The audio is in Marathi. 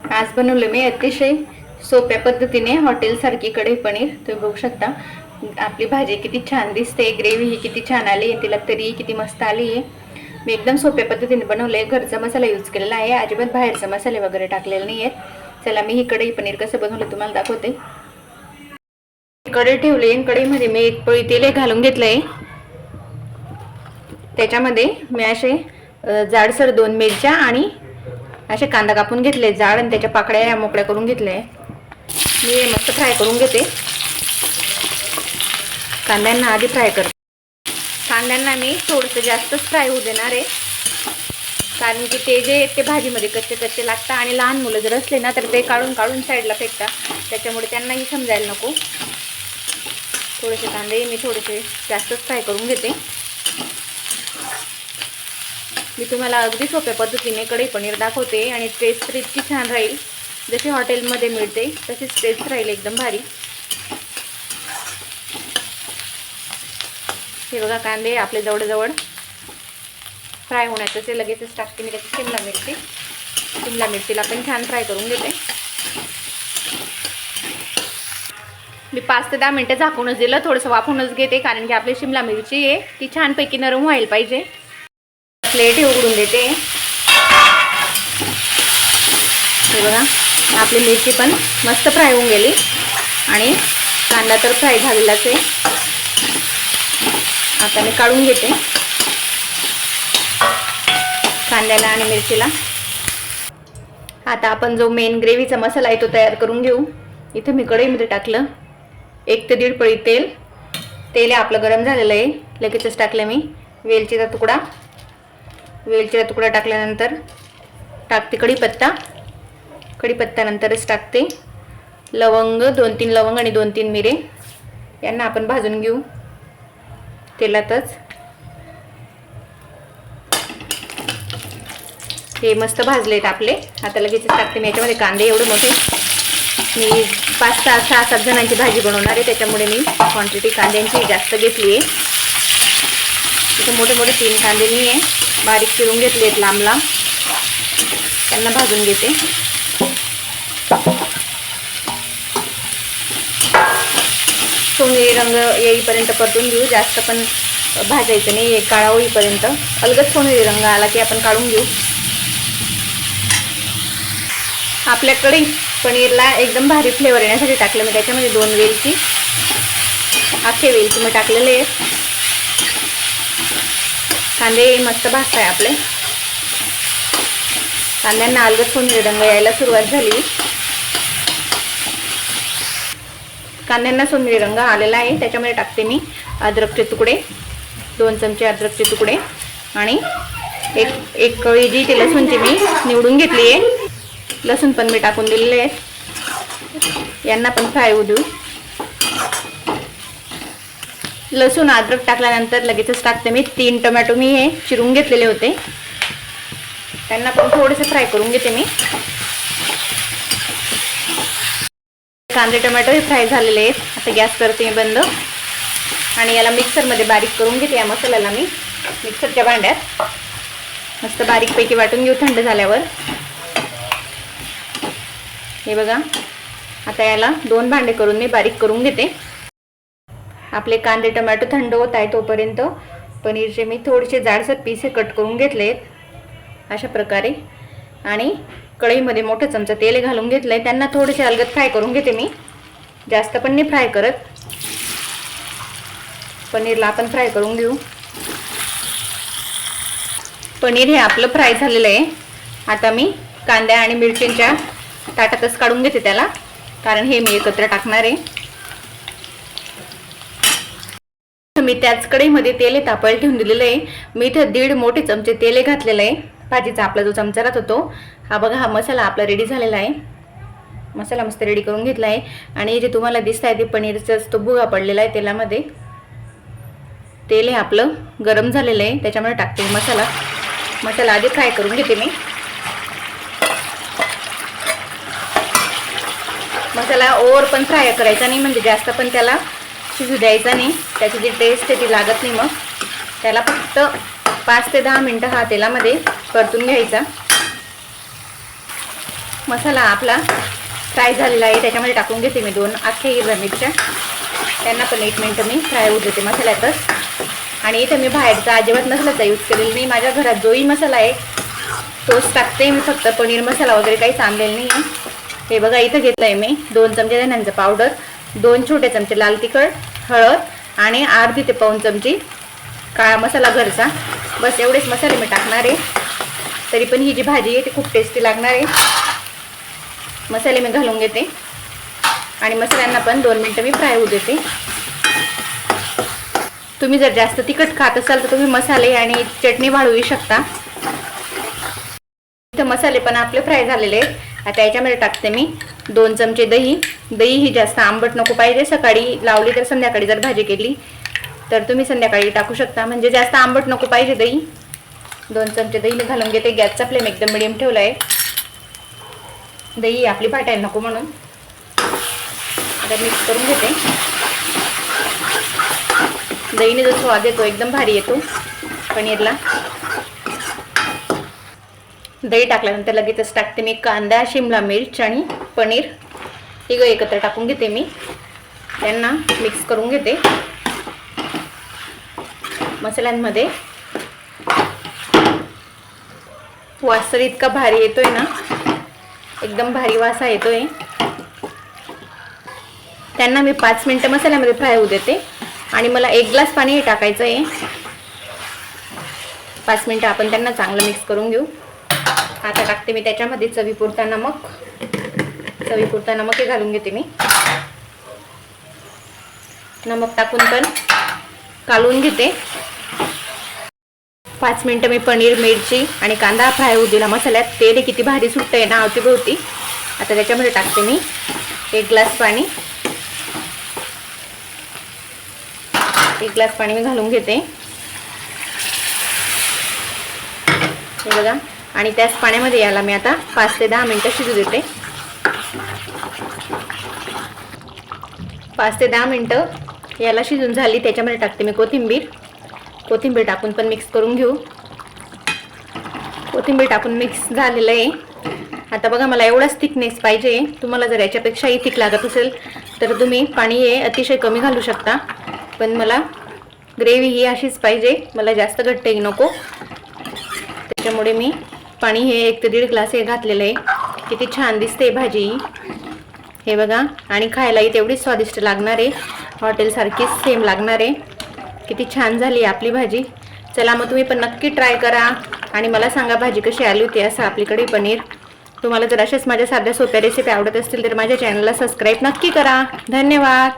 आज बनवलं मी अतिशय सोप्या पद्धतीने हॉटेलसारखी कढई पनीर. तुम्ही बघू शकता आपली भाजी किती छान दिसते ग्रेव्ही ही किती छान आली आहे तिला तरी किती मस्त आली आहे मी एकदम सोप्या पद्धतीने बनवलं आहे घरचा मसाला यूज केलेला आहे अजिबात बाहेरचा मसाले वगैरे टाकलेले नाही आहेत चला मी ही कढई पनीर कसं बनवलं तुम्हाला दाखवते. कढई ठेवली आहे कढईमध्ये मी एक पळी तेल घालून घेतलंय. त्याच्यामध्ये मी असे जाडसर दोन मिरच्या आणि असे कांदा कापून घेतले जाड आणि त्याच्या पाकळ्या या मोकळ्या करून घेतल्या. मी हे मस्त फ्राय करून घेते. कांद्यांना आधी फ्राय करते कांद्यांना मी थोडंसं जास्तच फ्राय होऊ देणार आहे. कारण की ते जे ते भाजीमध्ये कच्चे कच्चे लागतात आणि लहान मुलं जर असले ना तर ते काढून काढून साईडला फेकतात. त्याच्यामुळे त्यांनाही समजायला नको. थोडेसे कांदे मी थोडेसे जास्तच फ्राय करून घेते. मी तुम्हाला अगदी सोप्या पद्धतीने कढई पनीर दाखवते आणि टेस्ट तर इतकी छान राहील. जशी हॉटेलमध्ये मिळते तशीच टेस्ट राहील एकदम भारी. हे बघा कांदे आपले जवळजवळ फ्राय होण्याचं ते लगेचच टाकते मी त्याची शिमला मिरची शिमला मिरचीला पण छान फ्राय करून घेते. मी पाच ते दहा मिनटं झाकूनच दिलं थोडंसं वाफूनच घेते कारण की आपली शिमला मिरची आहे ती छानपैकी नरम व्हायला पाहिजे. प्लेट उघडून देते. हे बघा आपली मिरची पण मस्त फ्राय होऊन गेली. आणि कांदा तर फ्राय झालेलाच आहे. आता मी काढून घेते. कांद्याला आणि मिरचीला. आता आपण जो मेन ग्रेव्हीचा मसाला आहे तो तयार करून घेऊ. इथे मी कढईमध्ये टाकलं. एक ते दीड पळी तेल. तेल आपलं गरम झालेलं आहे. लगेचच टाकलं मी. वेलचीचा तुकडा. वेलचीला तुकडा टाकल्यानंतर टाकते कढीपत्ता. कढीपत्त्यानंतरच टाकते. लवंग दोन तीन लवंग आणि दोन तीन मिरे. यांना आपण भाजून घेऊ. तेलातच. हे मस्त भाजलेत आपले. आता लगेच टाकते मी. याच्यामध्ये कांदे एवढे मोठे. मी पाच सहा सहा सात जणांची भाजी बनवणार आहे. त्याच्यामुळे मी क्वांटिटी कांद्यांची जास्त घेतली आहे. इथे मोठे मोठे तीन कांदे मी आहे. बारीक चिरून घेतले आहेत लांब लांब. त्यांना भाजून घेते. सोनेरी रंग येईपर्यंत परतून घेऊ. जास्त पण भाजायचं नाही. काळा होईपर्यंत. अलगद सोनेरी रंग आला की आपण काढून घेऊ. आपल्याकडे पनीरला एकदम भारी फ्लेवर येण्यासाठी टाकलं. मी त्याच्यामध्ये दोन वेलची अख्खे वेलची मी टाकलेले आहेत. कांदे मस्त भाजताय आपले. कांद्यांना अलगद सोनेरी रंग यायला सुरुवात झाली. कांद्यांना सोनेरी रंग आलेला आहे त्याच्यामध्ये टाकते मी अद्रकचे तुकडे दोन चमचे अद्रकचे तुकडे आणि एक एक कळी जी ती लसूणची मी निवडून घेतली आहे. लसूण पण मी टाकून दिलेले आहेत. यांना पण फ्राय होऊ देऊ. लसूण अद्रक टाकल्यानंतर लगेचच टाकते मी. तीन टोमॅटो मी हे चिरून घेतलेले होते. त्यांना पण थोडेसे फ्राय करून घेते मी. कांदे टोमॅटो हे फ्राय झालेले आहेत. आता गॅस करते मी बंद. आणि याला मिक्सरमध्ये बारीक करून घेते या मसाल्याला मी. मिक्सरच्या भांड्यात. मस्त बारीकपैकी वाटून घेऊ थंड झाल्यावर. हे बघा. आता याला दोन भांडे करून मी बारीक करून घेते. आपले कांदे टोमॅटो थंड होत आहे तोपर्यंत. पनीरचे मी थोडेसे जाडसर पीसे कट करून घेतले आहेत अशा प्रकारे. आणि कढईमध्ये मोठं चमचा तेल घालून घेतलं आहे त्यांना थोडेसे अलगद फ्राय करून घेते मी. जास्त पण नाही फ्राय करत. पनीरला आपण फ्राय करून घेऊ. पनीर हे आपलं फ्राय झालेलं आहे. आता मी कांद्या आणि मिरचींच्या ताटातच काढून घेते त्याला. कारण हे मी एकत्र टाकणार आहे. मी त्याच कढईमध्ये तेल तापायला ठेवून दिलेलं आहे. मी इथं दीड मोठे चमचे तेल घातलेलं आहे. भाजीचा आपला जो चमचा राहत होतो हा बघा हा मसाला आपला रेडी झालेला आहे. मसाला मस्त रेडी करून घेतला आहे. आणि जे तुम्हाला दिसत आहे ते पनीरचाच तो भुगा पडलेला आहे तेलामध्ये. तेल हे आपलं गरम झालेलं आहे. त्याच्यामुळे टाकते मसाला. मसाला आधी फ्राय करून घेते मी. मसाला ओवर पण फ्राय करायचा नाही म्हणजे जास्त पण त्याला शिजू द्यायचा नाही. त्याची जी टेस्ट आहे ती लागत नाही मग. त्याला फक्त पाच ते दहा मिनटं हा तेलामध्ये परतून घ्यायचा. मसाला आपला फ्राय झालेला आहे. त्याच्यामध्ये टाकून घेते मी दोन अख्ख्या हिरव्या मिरच्या. त्यांना पण एक मिनटं मी फ्राय होऊ देते मसाल्यातच. आणि इथं मी बाहेरचा अजिबात मसाल्याचा यूज केलेला नाही. माझ्या घरात जोही मसाला आहे. तोच टाकते मी फक्त. पनीर मसाला वगैरे काहीच आणलेलं नाही आहे हे बघा इथं घेतलं आहे मी दोन चमचे धन्यांचं पावडर दोन छोटे चमचे लाल तिखट हळद आणि अर्धी ते पाऊन चमची काळा मसाला घरचा. बस एवढेच मसाले मी टाकणार आहे. तरी पण ही जी भाजी आहे ती खूप टेस्टी लागणार आहे. मसाले मी घालून घेते. आणि मसाल्यांना पण दोन मिनटं मी फ्राय होऊ देते. तुम्ही जर जास्त तिखट खात असाल तर तुम्ही मसाले आणि चटणी वाढवू शकता. इथं मसाले पण आपले फ्राय झालेले आहेत. आता याच्यामध्ये टाकते मी. दोन चमचे दही. दही ही जास्त आंबट नको पाहिजे. सकाळी लावली तर संध्याकाळी जर भाजी केली तर तुम्ही संध्याकाळी टाकू शकता. म्हणजे जास्त आंबट नको पाहिजे दही. दोन चमचे दही मी घालून घेते. गॅसचा फ्लेम एकदम मिडियम ठेवला आहे दही आपली फाटायला नको म्हणून. आता मिक्स करून घेते. दहीने जो स्वाद येतो एकदम भारी येतो पनीरला. दही टाकल्यानंतर लगेचच टाकते मी कांदा शिमला मिर्च आणि पनीर. तिघं एकत्र टाकून घेते मी. त्यांना मिक्स करून घेते. मसाल्यांमध्ये. वास तर इतका भारी येतोय ना. एकदम भारी वासा येतोय. त्यांना मी पाच मिनटं मसाल्यामध्ये फ्राय होऊ देते. आणि मला एक ग्लास पाणी टाकायचं आहे पाच मिनटं आपण त्यांना चांगलं मिक्स करून घेऊ. आता टाकते मी त्याच्यामध्ये चवीपुरता नमक. चवीपुरता नमक हे घालून घेते मी. नमक टाकून पण कालून घेते. पाच मिनटं मी पनीर मिरची आणि कांदा फ्राय होऊ दिला. मसाल्यात तेल किती भारी सुटतं आहे ना अवतीभोवती. आता त्याच्यामध्ये टाकते मी एक ग्लास पाणी. एक ग्लास पाणी मी घालून घेते. बघा. आणि त्याच पाण्यामध्ये याला मी आता पाच ते दहा मिनटं शिजू देते. पाच ते दहा मिनटं याला शिजून झाली त्याच्यामध्ये टाकते मी कोथिंबीर. कोथिंबीर टाकून पण मिक्स करून घेऊ. कोथिंबीर टाकून मिक्स झालेलं आहे. आता बघा मला एवढाच थिकनेस पाहिजे. तुम्हाला जर याच्यापेक्षाही थिक लागत असेल तर तुम्ही पाणी हे अतिशय कमी घालू शकता. पण मला ग्रेव्ही ही अशीच पाहिजे. मला जास्त घट्टही नको. त्याच्यामुळे मी पाणी हे एक ते दीड ग्लास हे घातलेलं आहे. किती छान दिसते भाजी. हे बघा आणि खायलाही तेवढीच स्वादिष्ट लागणार आहे. हॉटेलसारखीच सेम लागणार आहे. किती छान झाली आपली भाजी. चला मग तुम्ही पण नक्की ट्राय करा. आणि मला सांगा भाजी कशी आली होती असं आपलीकडे पनीर. तुम्हाला जर अशाच माझ्या साध्या सोप्या रेसिपी आवडत असतील तर माझ्या चॅनलला सबस्क्राईब नक्की करा. धन्यवाद.